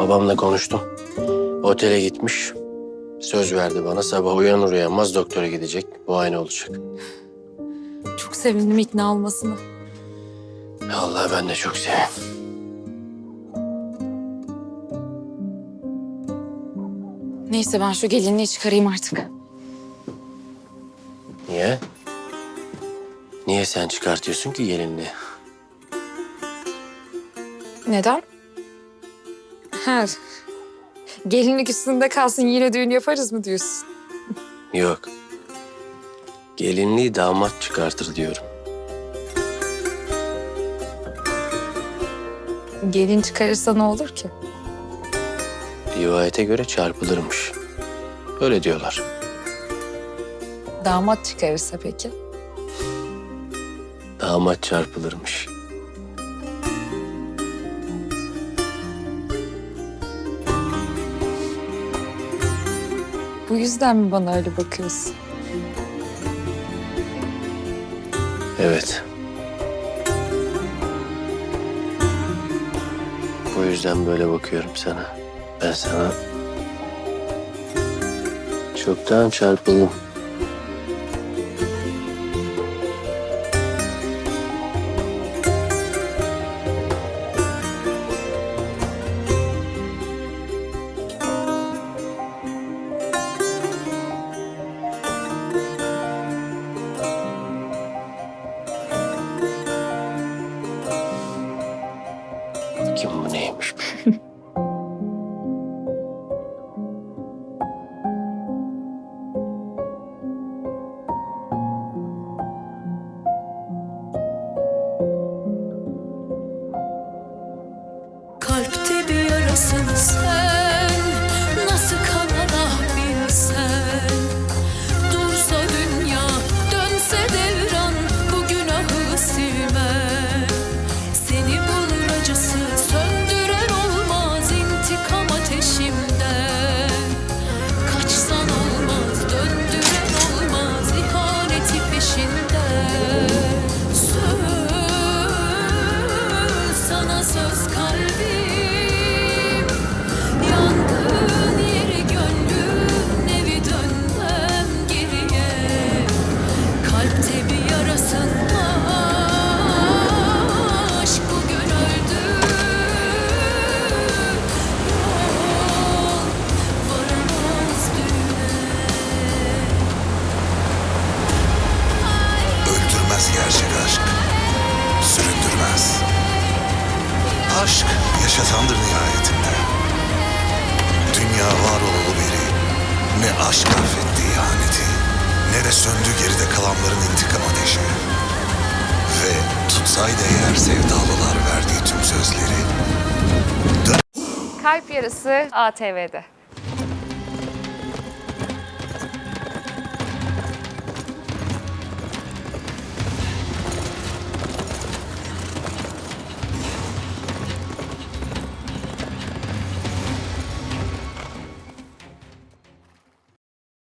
Babamla konuştum. Otele gitmiş. Söz verdi bana sabah uyanır uyanmaz doktora gidecek. Bu aynı olacak. Çok sevindim ikna olmasına. Allah ben de çok sevindim. Neyse ben şu gelinliği çıkarayım artık. Niye? Niye sen çıkartıyorsun ki gelinliği? Neden? Ha. Gelinlik üstünde kalsın yine düğün yaparız mı diyorsun? Yok. Gelinliği damat çıkartır diyorum. Gelin çıkarırsa ne olur ki? Rivayete göre çarpılırmış. Öyle diyorlar. Damat çıkarırsa peki? Damat çarpılırmış. Bu yüzden mi bana öyle bakıyorsun? Evet. Bu yüzden böyle bakıyorum sana. Ben sana çoktan çarpıldım. Kim bu neymiş? Kalpte bir yarasın Öldürmez gerçek aşk. Süründürmez. Aşk yaşatandır nihayetinde. Dünya var olalı beri ne aşk affetti ihaneti ne de söndü geride kalanların intikam ateşi. Ve tutsaydı eğer sevdalılar verdiği tüm sözleri Kalp Yarısı ATV'de.